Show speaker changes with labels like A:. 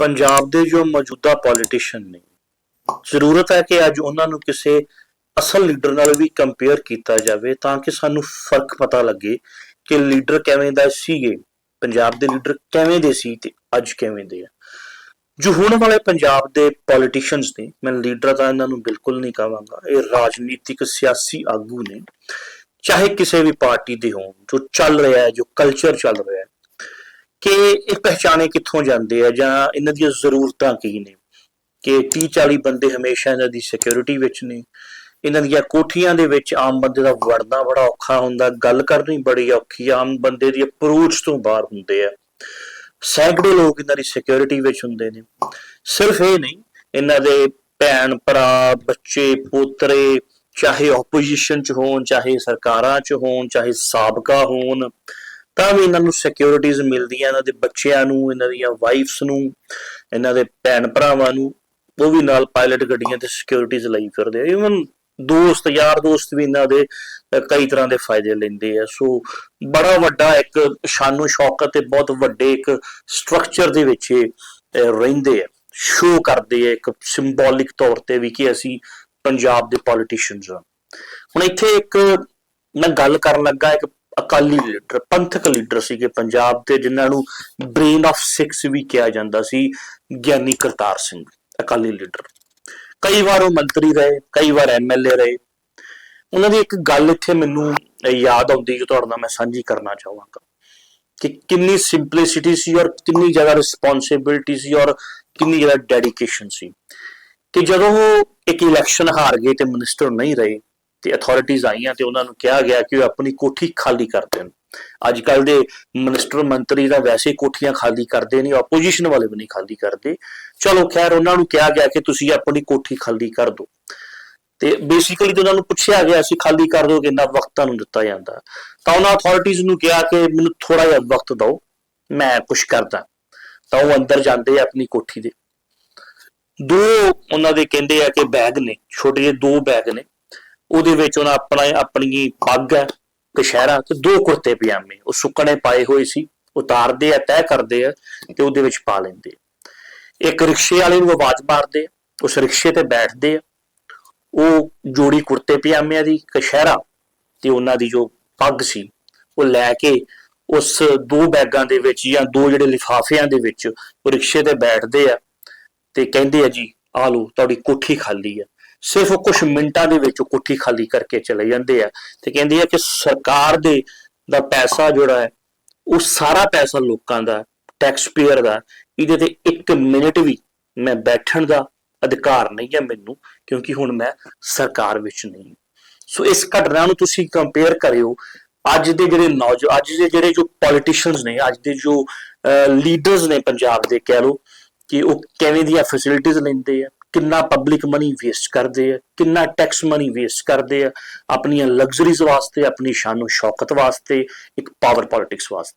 A: ਪੰਜਾਬ ਦੇ ਜੋ ਮੌਜੂਦਾ ਪੋਲੀਟੀਸ਼ੀਅਨ ਨੇ, ਜ਼ਰੂਰਤ ਹੈ ਕਿ ਅੱਜ ਉਹਨਾਂ ਨੂੰ ਕਿਸੇ ਅਸਲ ਲੀਡਰ ਨਾਲ ਵੀ ਕੰਪੇਅਰ ਕੀਤਾ ਜਾਵੇ ਤਾਂ ਕਿ ਸਾਨੂੰ ਫ਼ਰਕ ਪਤਾ ਲੱਗੇ ਕਿ ਲੀਡਰ ਕਿਵੇਂ ਦਾ ਸੀਗੇ, ਪੰਜਾਬ ਦੇ ਲੀਡਰ ਕਿਵੇਂ ਦੇ ਸੀ ਤੇ ਅੱਜ ਕਿਵੇਂ ਦੇ ਆ। ਜੋ ਹੁਣ ਵਾਲੇ ਪੰਜਾਬ ਦੇ ਪੋਲੀਟੀਸ਼ੀਅਨਸ ਨੇ, ਮੈਂ ਲੀਡਰ ਤਾਂ ਇਹਨਾਂ ਨੂੰ ਬਿਲਕੁਲ ਨਹੀਂ ਕਹਾਂਗਾ, ਇਹ ਰਾਜਨੀਤਿਕ ਸਿਆਸੀ ਆਗੂ ਨੇ, ਚਾਹੇ ਕਿਸੇ ਵੀ ਪਾਰਟੀ ਦੇ ਹੋਣ, ਜੋ ਚੱਲ ਰਿਹਾ ਹੈ, ਜੋ ਕਲਚਰ ਚੱਲ ਰਿਹਾ ਕਿ ਇਹ ਪਹਿਚਾਣੇ ਕਿੱਥੋਂ ਜਾਂਦੇ ਆ ਜਾਂ ਇਹਨਾਂ ਦੀਆਂ ਜ਼ਰੂਰਤਾਂ ਕੀ ਨੇ? ਕਿ 30 40 ਬੰਦੇ ਹਮੇਸ਼ਾ ਇਹਨਾਂ ਦੀ ਸਿਕਿਉਰਿਟੀ ਵਿੱਚ ਨੇ। ਇਹਨਾਂ ਦੀਆਂ ਕੋਠੀਆਂ ਦੇ ਵਿੱਚ ਆਮ ਬੰਦੇ ਦਾ ਵੜਨਾ ਬੜਾ ਔਖਾ ਹੁੰਦਾ। ਗੱਲ ਕਰਨੀ ਬੜੀ ਔਖੀ ਆਮ ਬੰਦੇ ਦੀ ਅਪਰੋਚ ਤੋਂ ਬਾਹਰ ਹੁੰਦੇ ਆ। ਸੈਂਕੜੇ ਲੋਕ ਇਹਨਾਂ ਦੀ ਸਿਕਿਉਰਿਟੀ ਵਿੱਚ ਹੁੰਦੇ ਨੇ। ਸਿਰਫ ਇਹ ਨਹੀਂ, ਇਹਨਾਂ ਦੇ ਭੈਣ, ਭਰਾ, ਬੱਚੇ, ਪੋਤਰੇ, ਚਾਹੇ ਆਪੋਜੀਸ਼ਨ ਚ ਹੋਣ, ਚਾਹੇ ਸਰਕਾਰਾਂ ਚ ਹੋਣ, ਚਾਹੇ ਸਾਬਕਾ ਹੋਣ ਤਾਂ ਵੀ ਇਹਨਾਂ ਨੂੰ ਸਿਕਿਉਰਿਟੀਜ਼ ਮਿਲਦੀਆਂ, ਇਹਨਾਂ ਦੇ ਬੱਚਿਆਂ ਨੂੰ, ਇਹਨਾਂ ਦੀਆਂ ਵਾਈਫਸ ਨੂੰ, ਇਹਨਾਂ ਦੇ ਭੈਣ ਭਰਾਵਾਂ ਨੂੰ, ਉਹ ਵੀ ਨਾਲ ਪਾਇਲਟ ਗੱਡੀਆਂ ਤੇ ਸਿਕਿਉਰਿਟੀਜ਼ ਲਈ ਫਿਰਦੇ ਆ। ਇਵਨ ਦੋਸਤ, ਯਾਰ ਦੋਸਤ ਵੀ ਇਹਨਾਂ ਦੇ ਕਈ ਤਰ੍ਹਾਂ ਦੇ ਫਾਇਦੇ ਲੈਂਦੇ ਆ। ਸੋ ਬੜਾ ਵੱਡਾ ਇੱਕ ਸ਼ਾਨੋ ਸ਼ੌਕਤ ਤੇ ਬਹੁਤ ਵੱਡੇ ਇੱਕ ਸਟਰਕਚਰ ਦੇ ਵਿੱਚ ਇਹ ਰਹਿੰਦੇ ਆ। ਸ਼ੋ ਕਰਦੇ ਆ ਇੱਕ ਸਿੰਬੋਲਿਕ ਤੌਰ ਤੇ ਵੀ ਕਿ ਅਸੀਂ ਪੰਜਾਬ ਦੇ ਪੋਲੀਟੀਸ਼ੀਅਨਸ ਆ। ਹੁਣ ਇੱਥੇ ਇੱਕ ਮੈਂ ਗੱਲ ਕਰਨ ਲੱਗਾ, ਇੱਕ ਅਕਾਲੀ ਲੀਡਰ, ਪੰਥਕ ਲੀਡਰ ਸੀਗੇ ਪੰਜਾਬ ਦੇ, ਜਿਨ੍ਹਾਂ ਨੂੰ ਬ੍ਰੇਨ ਆਫ ਸਿਕਸ ਵੀ ਕਿਹਾ ਜਾਂਦਾ ਸੀ, ਗਿਆਨੀ ਕਰਤਾਰ ਸਿੰਘ, ਅਕਾਲੀ ਲੀਡਰ। ਕਈ ਵਾਰ ਉਹ ਮੰਤਰੀ ਰਹੇ, ਕਈ ਵਾਰ ਐਮਐਲਏ ਰਹੇ। ਉਹਨਾਂ ਦੀ ਇੱਕ ਗੱਲ ਇੱਥੇ ਮੈਨੂੰ ਯਾਦ ਆਉਂਦੀ ਜੋ ਤੁਹਾਡੇ ਨਾਲ ਮੈਂ ਸਾਂਝੀ ਕਰਨਾ ਚਾਹਾਂਗਾ, ਕਿ ਕਿੰਨੀ ਸਿੰਪਲਿਸਿਟੀ ਸੀ ਔਰ ਕਿੰਨੀ ਜ਼ਿਆਦਾ ਰਿਸਪੌਂਸਿਬਿਲਟੀ ਸੀ ਔਰ ਕਿੰਨੀ ਜ਼ਿਆਦਾ ਡੈਡੀਕੇਸ਼ਨ ਸੀ। ਕਿ ਜਦੋਂ ਉਹ ਇੱਕ ਇਲੈਕਸ਼ਨ ਹਾਰ ਗਏ ਤੇ ਮਿਨਿਸਟਰ ਨਹੀਂ ਰਹੇ ਤੇ ਅਥਾਰਟੀਆਂ ਆਈਆਂ ਤੇ ਉਹਨਾਂ ਨੂੰ ਕਿਹਾ ਗਿਆ ਕਿ ਉਹ ਆਪਣੀ ਕੋਠੀ ਖਾਲੀ ਕਰ ਦੇਣ। ਅੱਜ ਕੱਲ ਦੇ ਮਿਨਿਸਟਰ ਮੰਤਰੀ ਤਾਂ ਵੈਸੇ ਕੋਠੀਆਂ ਖਾਲੀ ਕਰਦੇ ਨਹੀਂ ਆਪੋਜੀਸ਼ਨ ਵਾਲੇ ਵੀ ਨਹੀਂ ਖਾਲੀ ਕਰਦੇ। ਚਲੋ ਖੈਰ, ਉਹਨਾਂ ਨੂੰ ਕਿਹਾ ਗਿਆ ਕਿ ਤੁਸੀਂ ਆਪਣੀ ਕੋਠੀ ਖਾਲੀ ਕਰ ਦਿਓ। ਤੇ ਬੇਸਿਕਲੀ ਉਹਨਾਂ ਨੂੰ ਪੁੱਛਿਆ ਗਿਆ ਸੀ ਖਾਲੀ ਕਰ ਦਿਓ ਕਿੰਨਾ ਵਕਤ ਤੁਹਾਨੂੰ ਦਿੱਤਾ ਜਾਂਦਾ? ਤਾਂ ਉਹਨਾਂ ਅਥਾਰਟੀਆਂ ਨੂੰ ਕਿਹਾ ਕਿ, ਮੈਨੂੰ ਥੋੜਾ ਜਿਹਾ ਵਕਤ ਦਿਓ, ਮੈਂ ਕੁਝ ਕਰਦਾ। ਤਾਂ ਉਹ ਅੰਦਰ ਜਾਂਦੇ ਆ ਆਪਣੀ ਕੋਠੀ ਦੇ। ਦੋ ਉਹਨਾਂ ਦੇ ਕਹਿੰਦੇ ਆ ਕਿ ਬੈਗ ਨੇ, ਛੋਟੇ ਜਿਹੇ ਦੋ ਬੈਗ ਨੇ। ਉਹਦੇ ਵਿੱਚ ਉਹਨਾਂ ਆਪਣਾ ਆਪਣੀ ਪੱਗ ਹੈ ਕਸ਼ਹਿਰਾ ਤੇ ਦੋ ਕੁਰਤੇ ਪਜਾਮੇ ਉਹ ਸੁੱਕਣੇ ਪਾਏ ਹੋਏ ਸੀ ਉਤਾਰਦੇ ਆ ਤੈਅ ਕਰਦੇ ਆ ਤੇ ਉਹਦੇ ਵਿੱਚ ਪਾ ਲੈਂਦੇ ਇੱਕ ਰਿਕਸ਼ੇ ਵਾਲੇ ਨੂੰ ਆਵਾਜ਼ ਮਾਰਦੇ ਆ, ਉਸ ਰਿਕਸ਼ੇ ਤੇ ਬੈਠਦੇ ਆ। ਉਹ ਜੋੜੀ ਕੁਰਤੇ ਪਜਾਮਿਆਂ ਦੀ ਕਸ਼ਹਿਰਾ ਤੇ ਉਹਨਾਂ ਦੀ ਜੋ ਪੱਗ ਸੀ ਉਹ ਲੈ ਕੇ ਉਸ ਦੋ ਬੈਗਾਂ ਦੇ ਵਿੱਚ ਜਾਂ ਦੋ ਜਿਹੜੇ ਲਿਫਾਫਿਆਂ ਦੇ ਵਿੱਚ ਉਹ ਰਿਕਸ਼ੇ ਤੇ ਬੈਠਦੇ ਆ ਤੇ ਕਹਿੰਦੇ ਆ ਜੀ ਆ ਲਓ ਤੁਹਾਡੀ ਕੋਠੀ ਖਾਲੀ ਆ। ਸਿਰਫ ਕੁਝ ਮਿੰਟਾਂ ਦੇ ਵਿੱਚ ਉਹ ਕੋਠੀ ਖਾਲੀ ਕਰਕੇ ਚਲੇ ਜਾਂਦੇ ਆ ਤੇ ਕਹਿੰਦੇ ਆ ਕਿ ਸਰਕਾਰ ਦੇ ਦਾ ਪੈਸਾ ਜਿਹੜਾ ਹੈ, ਉਹ ਸਾਰਾ ਪੈਸਾ ਲੋਕਾਂ ਦਾ ਟੈਕਸ ਪੇਅਰ ਦਾ, ਇਹਦੇ ਤੇ 1 ਮਿੰਟ ਵੀ ਮੈਂ ਬੈਠਣ ਦਾ ਅਧਿਕਾਰ ਨਹੀਂ ਹੈ ਮੈਨੂੰ, ਕਿਉਂਕਿ ਹੁਣ ਮੈਂ ਸਰਕਾਰ ਵਿੱਚ ਨਹੀਂ ਸੋ ਇਸ ਘਟਨਾ ਨੂੰ ਤੁਸੀਂ ਕੰਪੇਅਰ ਕਰਿਓ। ਅੱਜ ਦੇ ਜਿਹੜੇ ਨੌਜਵਾਨ ਅੱਜ ਦੇ ਜਿਹੜੇ ਜੋ ਪੋਲੀਟੀਸ਼ੀਅਨਸ ਨੇ, ਅੱਜ ਦੇ ਜੋ ਲੀਡਰਸ ਨੇ ਪੰਜਾਬ ਦੇ, ਕਹਿ ਲਓ, ਕਿ ਉਹ ਕਿਵੇਂ ਦੀਆਂ ਫੈਸਿਲਿਟੀਆਂ ਲੈਂਦੇ ਆ ਕਿੰਨਾ ਪਬਲਿਕ ਮਨੀ ਵੇਸਟ ਕਰਦੇ ਆ, ਕਿੰਨਾ ਟੈਕਸ ਮਨੀ ਵੇਸਟ ਕਰਦੇ ਆ, ਆਪਣੀਆਂ ਲਗਜ਼ਰੀਜ਼ ਵਾਸਤੇ, ਆਪਣੀ ਸ਼ਾਨੋ ਸ਼ੌਕਤ ਵਾਸਤੇ, ਇੱਕ ਪਾਵਰ ਪੋਲਿਟਿਕਸ ਵਾਸਤੇ।